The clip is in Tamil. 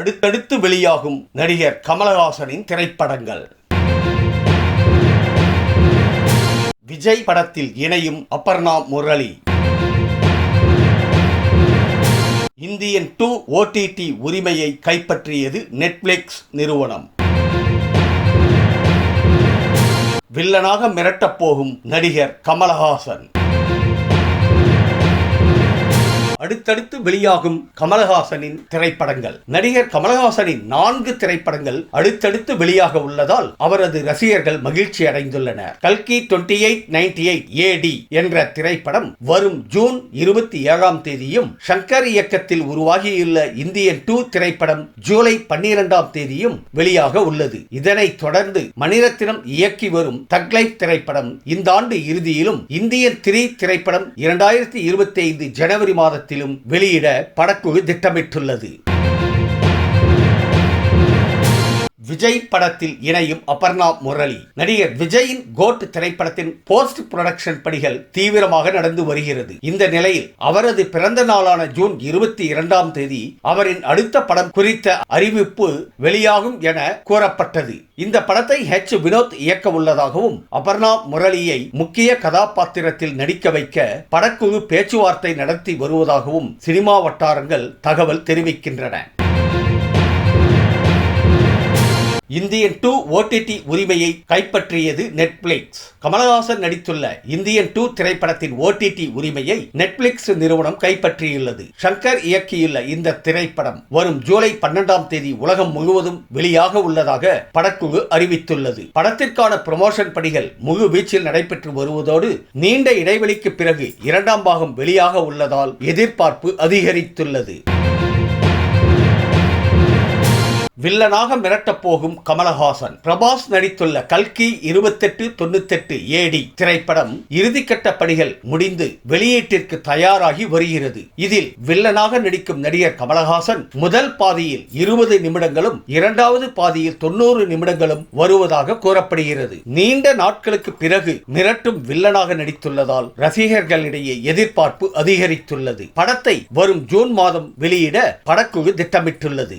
அடுத்தடுத்து வெளியாகும் நடிகர் கமலஹாசனின் திரைப்படங்கள். விஜய் படத்தில் இணையும் Aparna Murali. Indian two OTT உரிமையை கைப்பற்றியது நெட்ஃப்ளிக்ஸ் நிறுவனம். வில்லனாக மிரட்டப் போகும் நடிகர் கமலஹாசன். அடுத்தடுத்து வெளியாகும் கமலஹாசனின் திரைப்படங்கள். நடிகர் கமலஹாசனின் நான்கு திரைப்படங்கள் அடுத்தடுத்து வெளியாக உள்ளதால் அவரது ரசிகர்கள் மகிழ்ச்சி அடைந்துள்ளனர். கல்கி twenty eight ninety eight AD என்ற திரைப்படம் வரும் ஜூன் இருபத்தி ஏழாம் தேதியும் சங்கர் இயக்கத்தில் உருவாகியுள்ள இந்தியன் டூ திரைப்படம் ஜூலை பன்னிரெண்டாம் தேதியும் வெளியாக உள்ளது. இதனைத் தொடர்ந்து மணிரத்னம் இயக்கி வரும் தக்லைஃப் திரைப்படம் இந்த ஆண்டு இறுதியிலும் இந்தியன் த்ரீ திரைப்படம் இரண்டாயிரத்தி இருபத்தி ஐந்து ஜனவரி மாதத்தில் மாதத்திலும் வெளியிட படக்குழு திட்டமிட்டுள்ளது. விஜய் படத்தில் இணையும் அபர்ணா முரளி. நடிகர் விஜயின் கோட் திரைப்படத்தின் போஸ்ட் புரொடக்ஷன் பணிகள் தீவிரமாக நடந்து வருகிறது. இந்த நிலையில் அவரது பிறந்த நாளான ஜூன் இருபத்தி இரண்டாம் தேதி அவரின் அடுத்த படம் குறித்த அறிவிப்பு வெளியாகும் என கூறப்பட்டது. இந்த படத்தை ஹெச் வினோத் இயக்க உள்ளதாகவும் அபர்ணா முரளியை முக்கிய கதாபாத்திரத்தில் நடிக்க வைக்க படக்குழு பேச்சுவார்த்தை நடத்தி வருவதாகவும் சினிமா வட்டாரங்கள் தகவல் தெரிவிக்கின்றன. இந்தியன் டூ ஓடிடி உரிமையை கைப்பற்றியது நெட்ஃபிளிக்ஸ் கமலஹாசன் நடித்துள்ள இந்தியன் டூ திரைப்படத்தின் ஓடிடி உரிமையை நெட்ஃபிளிக்ஸ் நிறுவனம் கைப்பற்றியுள்ளது. சங்கர் இயக்கியுள்ள இந்த திரைப்படம் வரும் ஜூலை பன்னெண்டாம் தேதி உலகம் முழுவதும் வெளியாக உள்ளதாக படக்குழு அறிவித்துள்ளது. படத்திற்கான ப்ரமோஷன் பணிகள் முழு வீச்சில் நடைபெற்று வருவதோடு நீண்ட இடைவெளிக்கு பிறகு இரண்டாம் பாகம் வெளியாக உள்ளதால் எதிர்பார்ப்பு அதிகரித்துள்ளது. வில்லனாக மிரட்டப் போகும் கமலஹாசன். பிரபாஸ் நடித்துள்ள கல்கி இருபத்தெட்டு தொண்ணூத்தெட்டு ஏடி திரைப்படம் இறுதிக்கட்ட பணிகள் முடிந்து வெளியீட்டிற்கு தயாராகி வருகிறது. இதில் வில்லனாக நடிக்கும் நடிகர் கமலஹாசன் முதல் பாதியில் இருபது நிமிடங்களும் இரண்டாவது பாதியில் தொண்ணூறு நிமிடங்களும் வருவதாக கூறப்படுகிறது. நீண்ட நாட்களுக்கு பிறகு மிரட்டும் வில்லனாக நடித்துள்ளதால் ரசிகர்களிடையே எதிர்பார்ப்பு அதிகரித்துள்ளது. படத்தை வரும் ஜூன் மாதம் வெளியிட படக்குழு திட்டமிட்டுள்ளது.